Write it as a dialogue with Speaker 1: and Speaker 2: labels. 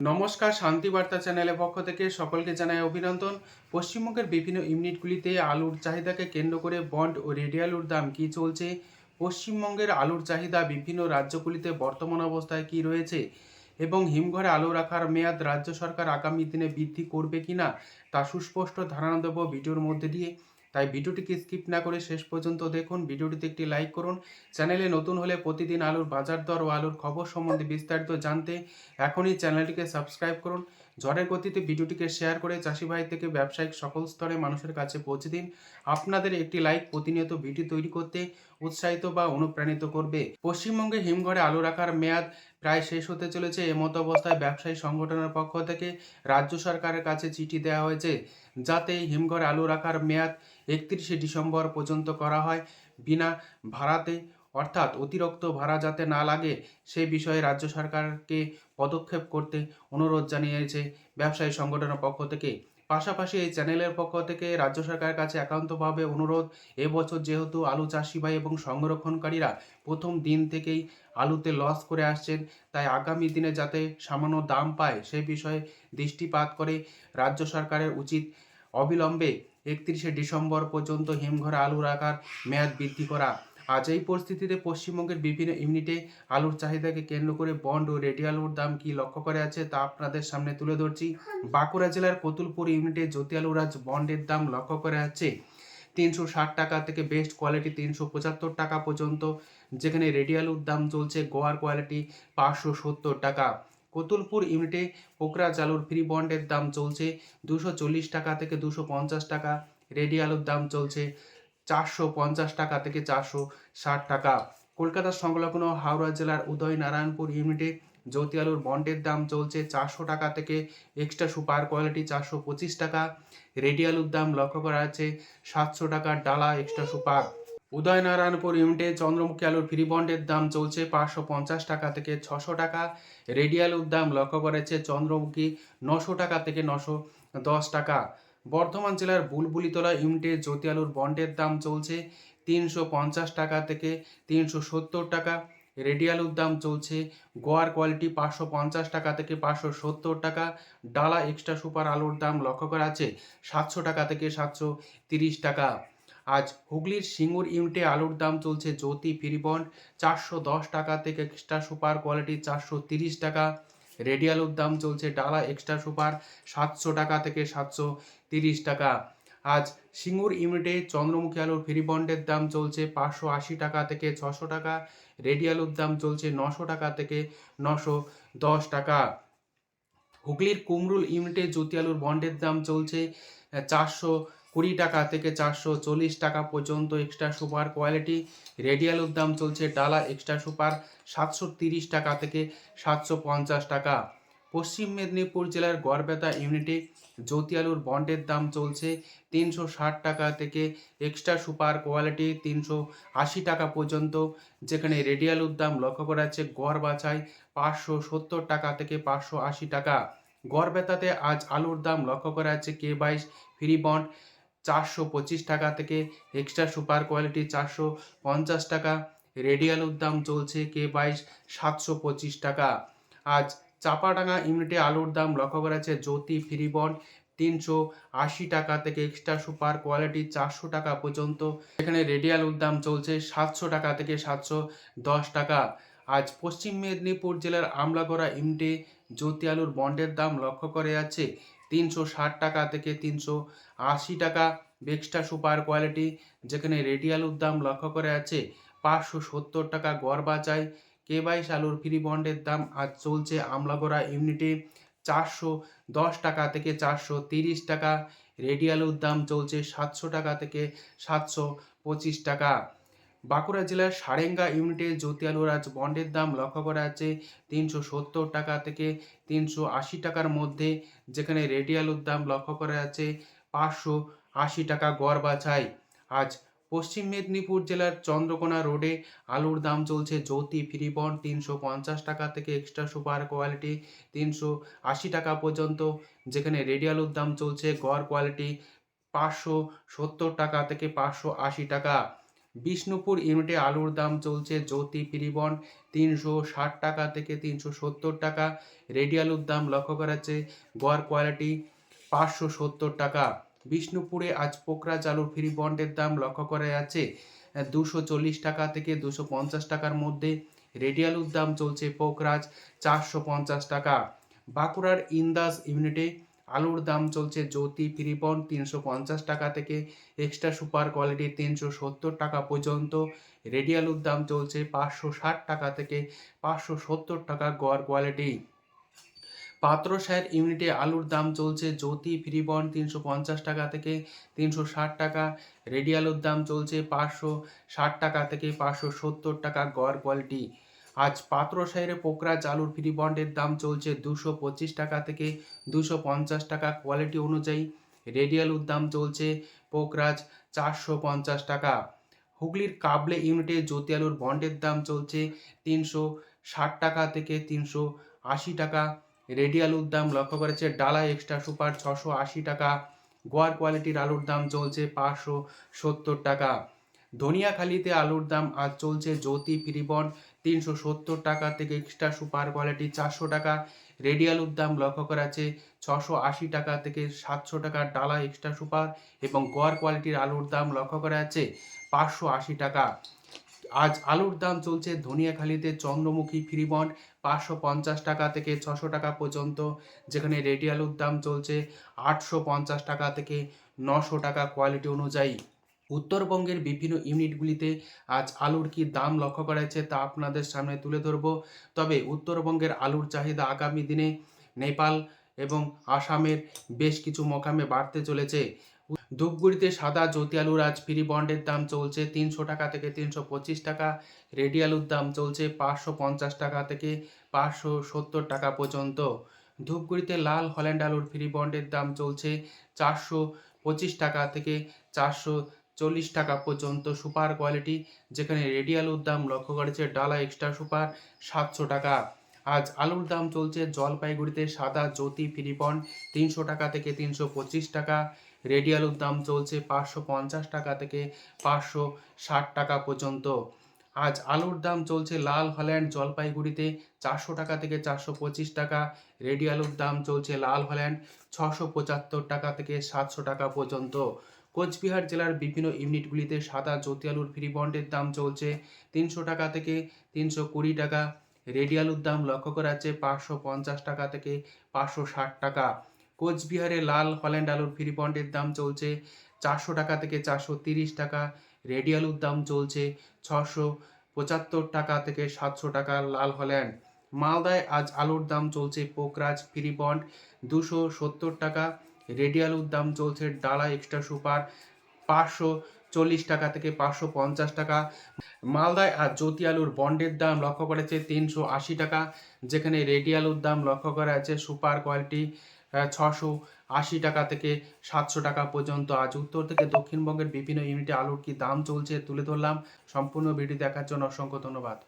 Speaker 1: নমস্কার, শান্তিবার্তা চ্যানেলের পক্ষ থেকে সকলকে জানাই অভিনন্দন। পশ্চিমবঙ্গের বিভিন্ন ইউনিটগুলিতে আলুর চাহিদাকে কেন্দ্র করে বন্ড ও রেডি আলুর দাম কী চলছে? পশ্চিমবঙ্গের আলুর চাহিদা বিভিন্ন রাজ্যগুলিতে বর্তমান অবস্থায় কী রয়েছে? এবং হিমঘরে আলু রাখার মেয়াদ রাজ্য সরকার আগামী দিনে বৃদ্ধি করবে কিনা? তা সুস্পষ্ট ধারণা দেব ভিডিওর মধ্যে দিয়ে। তাই ভিডিওটিকে স্কিপ না করে শেষ পর্যন্ত দেখুন। ভিডিওটিতে একটি লাইক করুন। চ্যানেলে নতুন হলে প্রতিদিন আলুর বাজার দর ও আলুর খবর সম্বন্ধে বিস্তারিত জানতে এখনই চ্যানেলটিকে সাবস্ক্রাইব করুন। ঝড়ের গতিতে ভিডিওটিকে শেয়ার করে চাষি ভাই থেকে ব্যবসায়িক সকল স্তরে মানুষের কাছে পৌঁছে দিন। আপনাদের একটি লাইক প্রতিনিয়ত ভিডিও তৈরি করতে উৎসাহিত বা অনুপ্রাণিত করবে। পশ্চিমবঙ্গে হিমঘরে আলু রাখার মেয়াদ প্রায় শেষ হতে চলেছে। এমত অবস্থায় ব্যবসায়ী সংগঠনের পক্ষ থেকে রাজ্য সরকারের কাছে চিঠি দেওয়া হয়েছে যাতে হিমঘরে আলু রাখার মেয়াদ একত্রিশে ডিসেম্বর পর্যন্ত করা হয়। বিনা ভাড়াতে অর্থাৎ অতিরিক্ত ভাড়া যাতে না লাগে, সে বিষয়ে রাজ্য সরকারকে পদক্ষেপ করতে অনুরোধ জানিয়েছে ব্যবসায়ী সংগঠনের পক্ষ থেকে। পাশাপাশি এই চ্যানেলের পক্ষ থেকে রাজ্য সরকারের কাছে একান্তভাবে অনুরোধ এবছর যেহেতু আলু চাষি ভাই এবং সংরক্ষণকারীরা প্রথম দিন থেকেই আলুতে লস করে আসছেন, তাই আগামী দিনে যাতে সামান্য দাম পায়, সে বিষয়ে দৃষ্টিপাত করে রাজ্য সরকারের উচিত অবিলম্বে একত্রিশে ডিসেম্বর পর্যন্ত হিমঘরে আলু রাখার মেয়াদ বৃদ্ধি করা। আজ এই পরিস্থিতিতে পশ্চিমবঙ্গের বিভিন্ন ইউনিটে আলুর চাহিদাকে কেন্দ্র করে বন্ড ও রেডি আলুর দাম কি লক্ষ্য করে আছে তা আপনাদের সামনে তুলে ধরছি। বাঁকুড়া জেলার কতুলপুর ইউনিটে জ্যোতি আলুরাজ বন্ডের দাম লক্ষ্য করে আছে তিনশো ষাট টাকা থেকে বেস্ট কোয়ালিটি তিনশো পঁচাত্তর টাকা পর্যন্ত, যেখানে রেডি আলুর দাম চলছে গোয়ার কোয়ালিটি পাঁচশো সত্তর টাকা। কতুলপুর ইউনিটে পোকরা চালুর ফ্রি বন্ডের দাম চলছে দুশো চল্লিশ টাকা থেকে দুশো পঞ্চাশ টাকা, রেডি আলুর দাম চলছে চারশো পঞ্চাশ টাকা থেকে চারশো ষাট টাকা। কলকাতার সংলগ্ন হাওড়া জেলার উদয় নারায়ণপুর ইউনিটে জ্যোতি আলুর বন্ডের দাম চলছে চারশো টাকা থেকে এক্সট্রা সুপার কোয়ালিটি চারশো পঁচিশ টাকা। রেডি আলুর দাম লক্ষ্য করা আছে সাতশো টাকার ডালা এক্সট্রা সুপার। উদয়নারায়ণপুর ইউনিটে চন্দ্রমুখী আলুর ফ্রি বন্ডের দাম চলছে পাঁচশো পঞ্চাশ টাকা থেকে ছশো টাকা। রেডি আলুর দাম লক্ষ্য করেছে চন্দ্রমুখী নশো টাকা থেকে নশো দশ টাকা। বর্ধমান জেলার বুলবুলিতলা ইউনিটে জ্যোতি আলুর বন্ডের দাম চলছে তিনশো পঞ্চাশ টাকা থেকে তিনশো সত্তর টাকা। রেডি আলুর দাম চলছে গোয়ার কোয়ালিটি পাঁচশো পঞ্চাশ টাকা থেকে পাঁচশো সত্তর টাকা। ডালা এক্সট্রা সুপার আলুর দাম লক্ষ্য করা আছে সাতশো টাকা থেকে সাতশো তিরিশ টাকা। আজ হুগলির সিঙ্গুর ইউনিটে আলুর দাম চলছে জ্যোতি ফ্রিবন্ড চারশো দশ টাকা থেকে এক্সট্রা সুপার কোয়ালিটি চারশো তিরিশ টাকা। রেডি আলুর দাম চলছে ডালা এক্সট্রা সুপার সাতশো টাকা থেকে সাতশো তিরিশ টাকা। আজ সিঙ্গুর ইউনিটে চন্দ্রমুখী আলুর ফ্রি বন্ডের দাম চলছে পাঁচশো আশি টাকা থেকে ছশো টাকা রেডি আলুর দাম চলছে নশো টাকা থেকে নশো দশ টাকা। হুগলির কুমরুল ইউনিটে জ্যোতি আলুর বন্ডের দাম চলছে চারশো কুড়ি টাকা থেকে চারশো চল্লিশ টাকা পর্যন্ত এক্সট্রা সুপার কোয়ালিটি রেডি আলুর দাম চলছে ডালা এক্সট্রা সুপার সাতশো তিরিশ টাকা থেকে সাতশো পঞ্চাশ টাকা। পশ্চিম মেদিনীপুর জেলার গড়বেতা ইউনিটে জ্যোতি আলুর বন্ডের দাম চলছে তিনশো ষাট টাকা থেকে এক্সট্রা সুপার কোয়ালিটি তিনশো আশি টাকা পর্যন্ত। যেখানে রেডি আলুর দাম লক্ষ্য করা যাচ্ছে গড় বাছাই পাঁচশো সত্তর টাকা থেকে পাঁচশো আশি টাকা। গড়বেতাতে আজ আলুর দাম লক্ষ্য করা যাচ্ছে কে বাইশ ফ্রি বন্ড চারশো পঁচিশ টাকা থেকে এক্সট্রা সুপার কোয়ালিটি চারশো পঞ্চাশ টাকা। রেডি আলুর দাম চলছে কে বাইশ সাতশো পঁচিশ টাকা। আজ চাপাডাঙ্গা ইউনিটে আলুর দাম লক্ষ্য করা যাচ্ছে জ্যোতি ফ্রি বন্ড তিনশো আশি টাকা থেকে এক্সট্রা সুপার কোয়ালিটি চারশো টাকা পর্যন্ত। এখানে রেডি আলুর দাম চলছে সাতশো টাকা থেকে সাতশো দশ টাকা। আজ পশ্চিম মেদিনীপুর জেলার আমলাগড়া ইউনিটে জ্যোতি আলুর বন্ডের দাম লক্ষ্য করে যাচ্ছে তিনশো ষাট টাকা থেকে তিনশো আশি টাকা বেক্সটা সুপার কোয়ালিটি যেখানে রেডি আলুর দাম লক্ষ্য করে আছে পাঁচশো সত্তর টাকা গড় বাজায় কে বাইশ আলুর ফ্রি বন্ডের দাম আজ চলছে আমলাগড়া ইউনিটে চারশো দশ টাকা থেকে চারশো তিরিশ টাকা। রেডি আলুর দাম চলছে সাতশো টাকা থেকে সাতশো পঁচিশ টাকা। বাঁকুড়া জেলার সারেঙ্গা ইউনিটে জ্যোতি আলুর আজ বন্ডের দাম লক্ষ্য করা আছে তিনশো সত্তর টাকা থেকে তিনশো আশি টাকার মধ্যে, যেখানে রেডি আলুর দাম লক্ষ্য করা আছে পাঁচশো আশি টাকা গড় বাছাই। আজ পশ্চিম মেদিনীপুর জেলার চন্দ্রকোনা রোডে আলুর দাম চলছে জ্যোতি ফ্রি বন্ড তিনশো পঞ্চাশ টাকা থেকে এক্সট্রা সুপার কোয়ালিটি তিনশো আশি টাকা পর্যন্ত, যেখানে রেডি আলুর দাম চলছে গড় কোয়ালিটি পাঁচশো সত্তর টাকা থেকে পাঁচশো আশি টাকা। বিষ্ণুপুর ইউনিটে আলুর দাম চলছে জ্যোতি পিরিবন তিনশো ষাট টাকা থেকে তিনশো সত্তর টাকা। রেডি আলুর দাম লক্ষ্য করা যাচ্ছে গড় কোয়ালিটি পাঁচশো সত্তর টাকা। বিষ্ণুপুরে আজ পোকরাজ আলুর ফ্রি বন্ডের দাম লক্ষ্য করা যাচ্ছে দুশো চল্লিশ টাকা থেকে দুশো পঞ্চাশ টাকার মধ্যে। রেডি আলুর দাম চলছে পোকরাজ চারশো পঞ্চাশ টাকা। বাঁকুড়ার ইন্দাস ইউনিটে আলুর দাম চলছে জ্যোতি ফ্রিবন তিনশো পঞ্চাশ টাকা থেকে এক্সট্রা সুপার কোয়ালিটি তিনশো সত্তর টাকা পর্যন্ত। রেডি আলুর দাম চলছে পাঁচশো ষাট টাকা থেকে পাঁচশো সত্তর টাকা গড় কোয়ালিটি পাত্রসায়ের ইউনিটে আলুর দাম চলছে জ্যোতি ফ্রিবন তিনশো পঞ্চাশ টাকা থেকে তিনশো ষাট টাকা। রেডি আলুর দাম চলছে পাঁচশো ষাট টাকা থেকে পাঁচশো সত্তর টাকা গড় কোয়ালিটি আজ পাত্রসায়ের পোকরাজ আলুর ফ্রি বন্ডের দাম চলছে দুশো পঁচিশ টাকা থেকে দুশো পঞ্চাশ টাকা কোয়ালিটি অনুযায়ী। রেডিয়ালুর দাম চলছে পোকরাজ চারশো পঞ্চাশ টাকা। হুগলির কাবলে ইউনিটে জ্যোতি আলুর বন্ডের দাম চলছে তিনশো ষাট টাকা থেকে তিনশো আশি টাকা। রেডিয়ালুর দাম লক্ষ্য করেছে ডালা এক্সট্রা সুপার ছশো আশি টাকা। গোয়ার কোয়ালিটির আলুর দাম চলছে পাঁচশো সত্তর টাকা। ধনিয়াখালিতে আলুর দাম আজ চলছে জ্যোতি ফ্রিবন তিনশো সত্তর টাকা থেকে এক্সট্রা সুপার কোয়ালিটি চারশো টাকা। রেডি আলুর দাম লক্ষ্য করা আছে, ছশো আশি টাকা থেকে সাতশো টাকা ডালা এক্সট্রা সুপার এবং গোয়ার কোয়ালিটির আলুর দাম লক্ষ্য করা আছে, পাঁচশো আশি টাকা। আজ আলুর দাম চলছে ধনিয়াখালিতে চন্দ্রমুখী ফ্রিবন্ড পাঁচশো পঞ্চাশ টাকা থেকে ছশো টাকা পর্যন্ত, যেখানে রেডি আলুর দাম চলছে আটশো পঞ্চাশ টাকা থেকে নশো টাকা কোয়ালিটি অনুযায়ী। উত্তরবঙ্গের বিভিন্ন ইউনিটগুলিতে আজ আলুর কি দাম লক্ষ্য করা হয়েছে তা আপনাদের সামনে তুলে ধরব। তবে উত্তরবঙ্গের আলুর চাহিদা আগামী দিনে নেপাল এবং আসামের বেশ কিছু মকামে বাড়তে চলেছে। ধূপগুড়িতে সাদা জ্যোতি আলুর আজ ফ্রি বন্ডের দাম চলছে তিনশো টাকা থেকে তিনশো পঁচিশ টাকা, রেডি আলুর দাম চলছে পাঁচশো পঞ্চাশ টাকা থেকে পাঁচশো সত্তর টাকা পর্যন্ত। ধূপগুড়িতে লাল হল্যান্ড আলুর ফ্রি বন্ডের দাম চলছে চারশো পঁচিশ টাকা থেকে চারশো চল্লিশ টাকা পর্যন্ত সুপার কোয়ালিটি, যেখানে রেডি আলুর দাম লক্ষ্য করেছে ডালা এক্সট্রা সুপার সাতশো টাকা। আজ আলুর দাম চলছে জলপাইগুড়িতে সাদা জ্যোতি ফ্রিবন তিনশো টাকা থেকে তিনশো পঁচিশ টাকা রেডি আলুর দাম চলছে পাঁচশো পঞ্চাশ টাকা থেকে পাঁচশো ষাট টাকা পর্যন্ত। আজ আলুর দাম চলছে লাল হল্যান্ড জলপাইগুড়িতে চারশো টাকা থেকে চারশো পঁচিশ টাকা রেডি আলুর দাম চলছে লাল হল্যান্ড ছশো পঁচাত্তর টাকা থেকে সাতশো টাকা পর্যন্ত। কোচবিহার জেলার বিভিন্ন ইউনিটগুলিতে সাদা জ্যোতি আলুর ফ্রি বন্ডের দাম চলছে তিনশো টাকা থেকে তিনশো কুড়ি টাকা। রেডি আলুর দাম লক্ষ্য করা যাচ্ছে পাঁচশো পঞ্চাশ টাকা থেকে পাঁচশো ষাট টাকা। কোচবিহারে লাল হল্যান্ড আলুর ফ্রি বন্ডের দাম চলছে চারশো টাকা থেকে চারশো তিরিশ টাকা। রেডি আলুর দাম চলছে ছশো পঁচাত্তর টাকা থেকে সাতশো টাকা লাল হল্যান্ড। মালদায় আজ আলুর দাম চলছে পোকরাজ ফ্রি বন্ড দুশো সত্তর টাকা। রেডি আলুর দাম চলছে ডালা এক্সট্রা সুপার পাঁচশো চল্লিশ টাকা থেকে পাঁচশো পঞ্চাশ টাকা। মালদায় আর জ্যোতি আলুর বন্ডের দাম লক্ষ্য করেছে তিনশো আশি টাকা, যেখানে রেডি আলুর দাম লক্ষ্য করা আছে সুপার কোয়ালিটি ছশো আশি টাকা থেকে সাতশো টাকা পর্যন্ত। আজ উত্তর থেকে দক্ষিণবঙ্গের বিভিন্ন ইউনিটে আলুর কি দাম চলছে তুলে ধরলাম। সম্পূর্ণ ভিডিও দেখার জন্য অসংখ্য ধন্যবাদ।